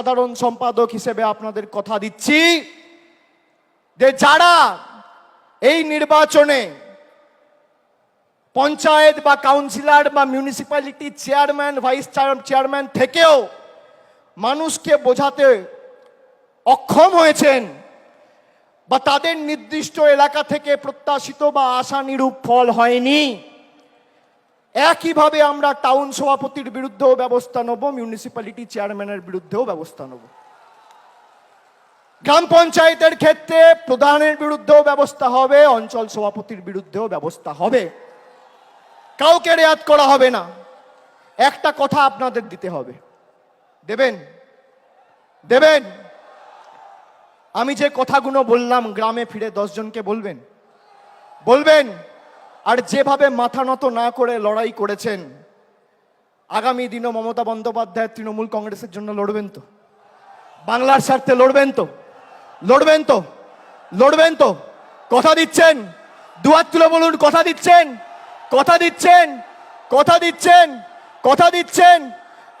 সাধারণ সম্পাদক হিসেবে আপনাদের কথা দিচ্ছি যে যারা এই নির্বাচনে পঞ্চায়েত বা কাউন্সিলর বা মিউনিসিপ্যালিটি চেয়ারম্যান ভাইস চেয়ারম্যান থেকেও মানুষকে বোঝাতে অক্ষম হয়েছেন বা তাদের নির্দিষ্ট এলাকা থেকে প্রত্যাশিত বা আশানিরূপ ফল হয়নি। একইভাবে আমরা টাউন সভাপতির বিরুদ্ধেও ব্যবস্থা নেব মিউনিসিপ্যালিটি চেয়ারম্যানের বিরুদ্ধেও ব্যবস্থা নেব। গ্রাম পঞ্চায়েতের ক্ষেত্রে প্রধানের বিরুদ্ধেও ব্যবস্থা হবে, অঞ্চল সভাপতির বিরুদ্ধেও ব্যবস্থা হবে। কাউকে রেয়াত করা হবে না। একটা কথা আপনাদের দিতে হবে। দেবেন? দেবেন? আমি যে কথাগুলো বললাম, গ্রামে ফিরে দশজনকে বলবেন? বলবেন? আর যেভাবে মাথা নত না করে লড়াই করেছেন, আগামী দিনও মমতা বন্দ্যোপাধ্যায় তৃণমূল কংগ্রেসের জন্য লড়বেন তো? বাংলার স্বার্থে লড়বেন তো? লড়বেন তো? লড়বেন তো? কথা দিচ্ছেন? দুয়ার তুলে বলুন, কথা দিচ্ছেন? কথা দিচ্ছেন? কথা দিচ্ছেন? কথা দিচ্ছেন?